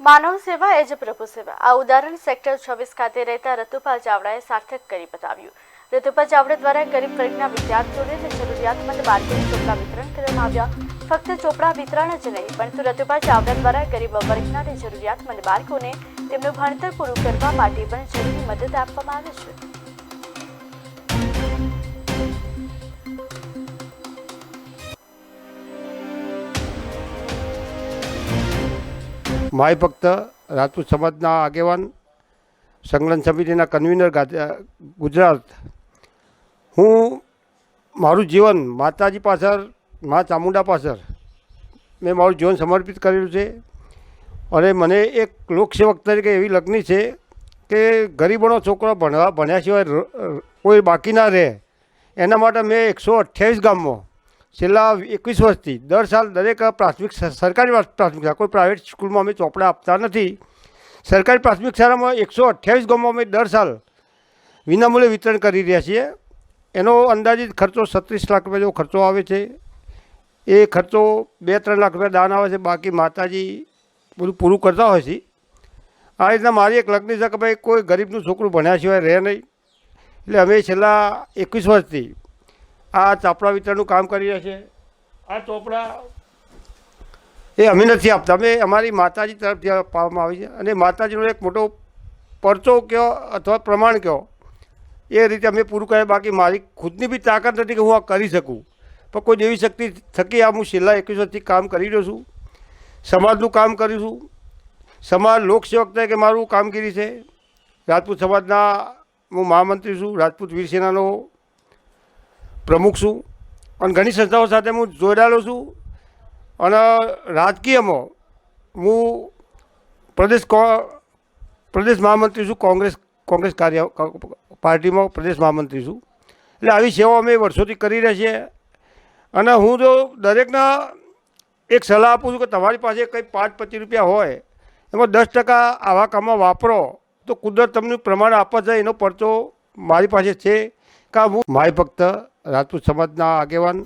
માનવ સેવા એ જ પ્રભુ સેવા. આ ઉદાહરણ સેક્ટર છવ્વીસ ખાતે રહેતા રતુપા ચાવડાએ સાર્થક કરી બતાવ્યું. રતુપા ચાવડા દ્વારા ગરીબ વર્ગના વિદ્યાર્થીઓને જરૂરિયાતમંદ બાળકોને ચોપડા વિતરણ કરવામાં આવ્યા. ફક્ત ચોપડા વિતરણ જ નહીં, પરંતુ રતુપા ચાવડા દ્વારા ગરીબ વર્ગના જરૂરિયાતમંદ બાળકોને તેમનું ભણતર પૂરું કરવા માટે પણ જરૂરી મદદ આપવામાં આવે છે. માય ભક્ત રાજપૂત સમાજના આગેવાન, સંકલન સમિતિના કન્વીનર ગાજ- ગુજરાત. હું મારું જીવન માતાજી પાછળ, મા ચામુંડા પાછળ, મેં મારું જીવન સમર્પિત કરેલું છે. અને મને એક લોકસેવક તરીકે એવી લગ્ની છે કે ગરીબોનો છોકરો ભણવા, ભણ્યા સિવાય કોઈ બાકી ના રહે. એના માટે મેં એકસો અઠ્યાવીસ ગામમાં છેલ્લા એકવીસ વર્ષથી દર સાલ દરેક પ્રાથમિક સરકારી પ્રાથમિક શાળા, કોઈ પ્રાઇવેટ સ્કૂલમાં અમે ચોપડા આપતા નથી. સરકારી પ્રાથમિક શાળામાં એકસો અઠ્યાવીસ ગામમાં અમે દર સાલ વિનામૂલ્યે વિતરણ કરી રહ્યા છીએ. એનો અંદાજિત ખર્ચો છત્રીસ લાખ રૂપિયા જેવો ખર્ચો આવે છે. એ ખર્ચો બે ત્રણ લાખ રૂપિયા દાન આવે છે. બાકી માતાજી બધું પૂરું કરતા હોય છે. આ રીતના મારી એક લગ્ન છે કે ભાઈ કોઈ ગરીબનું છોકરું ભણ્યા સિવાય રહે નહીં. એટલે અમે છેલ્લા એકવીસ વર્ષથી આ ચાપડા વિતરણનું કામ કરી રહ્યા છે. આ ચોપડા એ અમે નથી આપતા. અમે અમારી માતાજી તરફથી આપવામાં આવી છે. અને માતાજીનો એક મોટો પરચો કહો અથવા પ્રમાણ કહો એ રીતે અમે પૂરું કર્યા. બાકી મારી ખુદની બી તાકાત નથી કે હું આ કરી શકું. પણ કોઈ દેવી શક્તિ થકી આ હું છેલ્લા એકવીસ વર્ષથી કામ કરી રહ્યો છું. સમાજનું કામ કરું છું. સમાજ લોકસેવક તરીકે મારું કામગીરી છે. રાજપૂત સમાજના હું મહામંત્રી છું. રાજપૂત વીર સેનાનો પ્રમુખ છું અને ઘણી સંસ્થાઓ સાથે હું જોડાયેલો છું અને રાજકીયમાં હું પ્રદેશ પ્રદેશ મહામંત્રી છું, કોંગ્રેસ કોંગ્રેસ કાર્ય પાર્ટીમાં પ્રદેશ મહામંત્રી છું. એટલે આવી સેવાઓ અમે વર્ષોથી કરી રહ્યા છીએ. અને હું જો દરેકના એક સલાહ આપું છું કે તમારી પાસે કંઈ પાંચ પચીસ રૂપિયા હોય, એમાં દસ ટકા આવા કામમાં વાપરો, તો કુદરત તમને પ્રમાણ આપવા જાય એનો પરચો મારી પાસે છે. કે હું માય ભક્ત રાજપૂત સમાજના આગેવાન